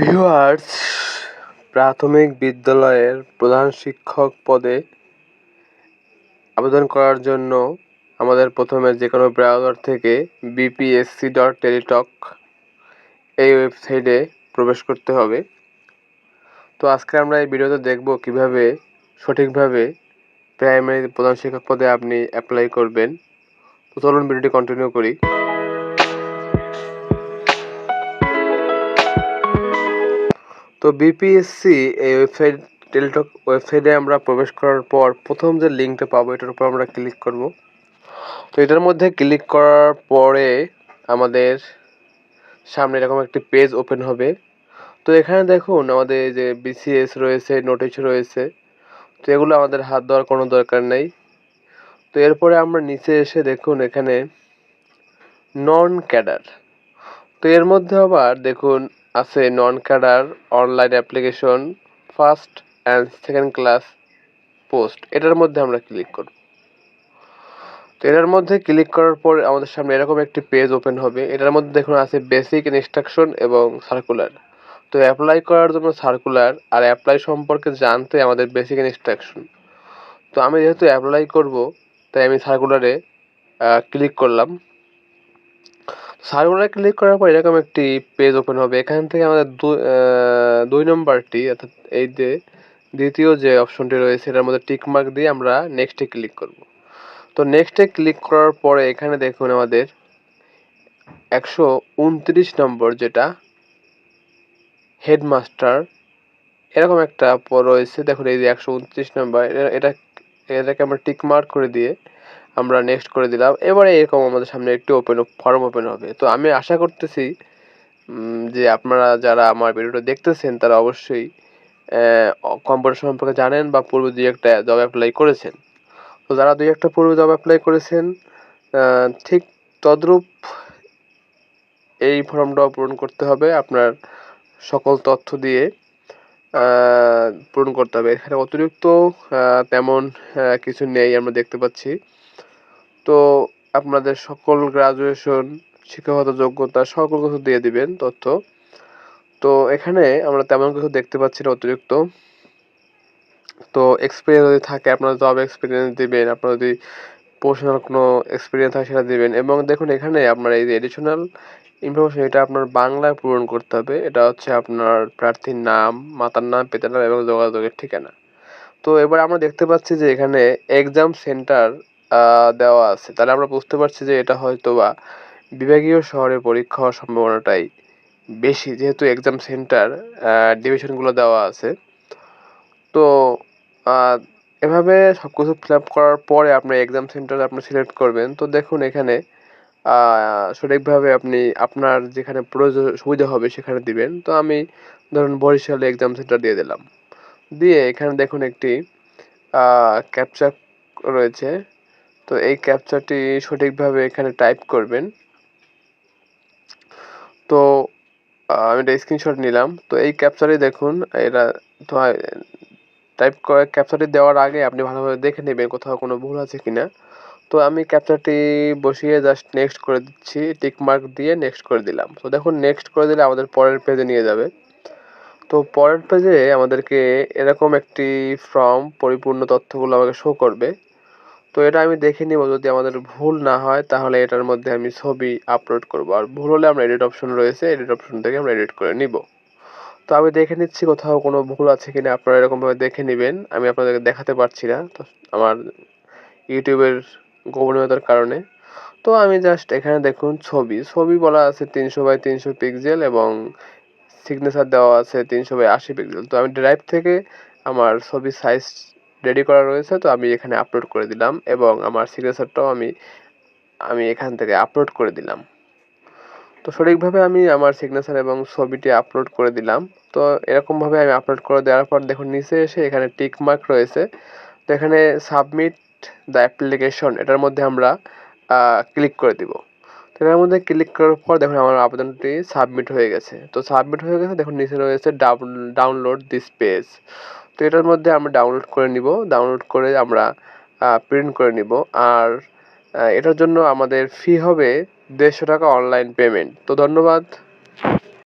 Viewers, প্রাথমিক বিদ্যালয়ের প্রধান শিক্ষক পদে আবেদন করার জন্য আমাদের প্রথমে যে কোনো ব্রাউজার থেকে বিপিএসসি ডট টেলিটক এই ওয়েবসাইটে প্রবেশ করতে হবে। তো আজকে আমরা এই ভিডিওতে দেখব কীভাবে সঠিকভাবে প্রাইমারি প্রধান শিক্ষক পদে আপনি অ্যাপ্লাই করবেন। তো চলুন ভিডিওটি কন্টিনিউ করি। তো বিপিএসসি এই ওয়েবসাইট টেলিটক ওয়েবসাইটে আমরা প্রবেশ করার পর প্রথম যে লিঙ্কটা পাবো, এটার উপর আমরা ক্লিক করব। তো এটার মধ্যে ক্লিক করার পরে আমাদের সামনে এরকম একটি পেজ ওপেন হবে। তো এখানে দেখুন আমাদের যে বিসিএস রয়েছে নোটিশ রয়েছে। তো এগুলো আমাদের হাত দেওয়ার কোনো দরকার নেই। তো এরপরে আমরা নিচে এসে দেখুন এখানে নন ক্যাডার তো এর মধ্যে আবার দেখুন আছে non cadre online application first and second class post এটার মধ্যে আমরা ক্লিক করব। তো এটার মধ্যে ক্লিক করার পর আমাদের সামনে এরকম একটি পেজ ওপেন হবে। এটার মধ্যে দেখুন আছে বেসিক ইনস্ট্রাকশন এবং সার্কুলার তো অ্যাপ্লাই করার জন্য সার্কুলার আর অ্যাপ্লাই সম্পর্কে জানতে আমাদের বেসিক ইনস্ট্রাকশন তো আমি যেহেতু অ্যাপ্লাই করব, তাই আমি সার্কুলারে ক্লিক করলাম। সার্কুলার ক্লিক করার পর এরকম একটি পেজ ওপেন হবে। এখান থেকে আমাদের দুই নম্বরটি, অর্থাৎ এই যে দ্বিতীয় যে অপশনটি রয়েছে, এটার মধ্যে টিক মার্ক দিয়ে আমরা নেক্সটে ক্লিক করব। তো নেক্সটে ক্লিক করার পরে এখানে দেখুন আমাদের একশো উনত্রিশ নম্বর যেটা হেডমাস্টার এরকম একটা রয়েছে। দেখুন এই যে একশো উনত্রিশ নম্বর এটা, এটাকে আমরা টিক মার্ক করে দিয়ে আমরা নেক্সট করে দিলাম। এবারে এরকম আমাদের সামনে একটি ওপেন ফর্ম ওপেন হবে। তো আমি আশা করতেছি যে আপনারা যারা আমার ভিডিওটা দেখতেছেন, তারা অবশ্যই কম্পিউটার সম্পর্কে জানেন বা পূর্বে দুই একটা জব অ্যাপ্লাই করেছেন। তো যারা দুই একটা পূর্বে জব অ্যাপ্লাই করেছেন ঠিক তদ্রূপ এই ফর্মটাও পূরণ করতে হবে। আপনার সকল তথ্য দিয়ে পূরণ করতে হবে। এখানে অতিরিক্ত তেমন কিছু নেই আমরা দেখতে পাচ্ছি। তো আপনাদের সকল গ্রাজুয়েশন শিক্ষাগত যোগ্যতা সকল কিছু দিয়ে দিবেন তথ্য। তো এখানে আমরা তেমন কিছু দেখতে পাচ্ছি না অতিরিক্ত। তো এক্সপিরিয়েন্স যদি থাকে, আপনারা জব এক্সপিরিয়েন্স দিবেন, আপনার যদি প্রফেশনাল কোনো এক্সপিরিয়েন্স থাকে সেটা দিবেন। এবং দেখুন এখানে আপনার এই যে এডিশনাল ইনফরমেশন এটা আপনার বাংলায় পূরণ করতে হবে। এটা হচ্ছে আপনার প্রার্থীর নাম, মাতার নাম, পিতার নাম এবং যোগাযোগের ঠিকানা। তো এবার আমরা দেখতে পাচ্ছি যে এখানে এক্সাম সেন্টার দেওয়া আছে। তাহলে আমরা বুঝতে পারছি যে এটা হয়তো বা বিভাগীয় শহরে পরীক্ষা হওয়ার সম্ভাবনাটাই বেশি, যেহেতু এক্সাম সেন্টার ডিভিশনগুলো দেওয়া আছে। তো এভাবে সব কিছু ফিল আপ করার পরে আপনি এক্সাম সেন্টার আপনি সিলেক্ট করবেন। তো দেখুন এখানে সঠিকভাবে আপনি আপনার যেখানে প্রয়োজন সুবিধা হবে সেখানে দিবেন। তো আমি ধরুন বরিশালে এক্সাম সেন্টার দিয়ে দিলাম। দিয়ে এখানে দেখুন একটি ক্যাপচা রয়েছে। তো এই ক্যাপচারটি সঠিকভাবে এখানে টাইপ করবেন। তো আমি একটা স্ক্রিনশট নিলাম। তো এই ক্যাপচারে দেখুন, এরা তো টাইপ করে ক্যাপচারটি দেওয়ার আগে আপনি ভালোভাবে দেখে নেবেন কোথাও কোনো ভুল আছে কি না তো আমি ক্যাপচারটি বসিয়ে জাস্ট নেক্সট করে দিচ্ছি টিক মার্ক দিয়ে নেক্সট করে দিলাম। তো দেখুন নেক্সট করে দিলে আমাদের পরের পেজে নিয়ে যাবে। তো পরের পেজে আমাদেরকে এরকম একটি ফর্ম পরিপূর্ণ তথ্যগুলো আমাকে শো করবে। তো এটা আমি দেখে নিব, যদি আমাদের ভুল না হয়, তাহলে এটার মধ্যে আমি ছবি আপলোড করব। আর ভুল হলে আমরা এডিট অপশন রয়েছে এডিট অপশন থেকে আমরা এডিট করে নিব। তো আমি দেখে নিচ্ছি কোথাও কোনো ভুল আছে কিনা, আপনারা এরকমভাবে দেখে নেবেন, আমি আপনাদেরকে দেখাতে পারছি না, তো আমার ইউটিউবের গোপনীয়তার কারণে। তো আমি জাস্ট এখানে দেখুন ছবি ছবি বলা আছে তিনশো বাই তিনশো পিক্সেল এবং সিগনেচার দেওয়া আছে তিনশো বাই আশি পিক্সেল তো আমি ড্রাইভ থেকে আমার ছবি সাইজ রেডি করা রয়েছে, তো আমি এখানে আপলোড করে দিলাম এবং আমার সিগনেচারটাও আমি আমি এখান থেকে আপলোড করে দিলাম। তো সঠিকভাবে আমি আমার সিগনেচার এবং ছবিটি আপলোড করে দিলাম। তো এরকমভাবে আমি আপলোড করে দেওয়ার পর দেখুন, নিচে এসে এখানে টিক মার্ক রয়েছে। তো এখানে সাবমিট দ্য অ্যাপ্লিকেশন এটার মধ্যে আমরা ক্লিক করে দিব। তো এটার মধ্যে ক্লিক করার পর দেখুন, আমার আবেদনটি সাবমিট হয়ে গেছে। তো সাবমিট হয়ে গেছে, দেখুন, নিচে রয়েছে ডাউনলোড দিস পেজ তো এটার মধ্যে আমরা ডাউনলোড করে নিব। ডাউনলোড করে আমরা প্রিন্ট করে নিব। আর এটার জন্য আমাদের ফি হবে দেড়শো টাকা অনলাইন পেমেন্ট তো ধন্যবাদ।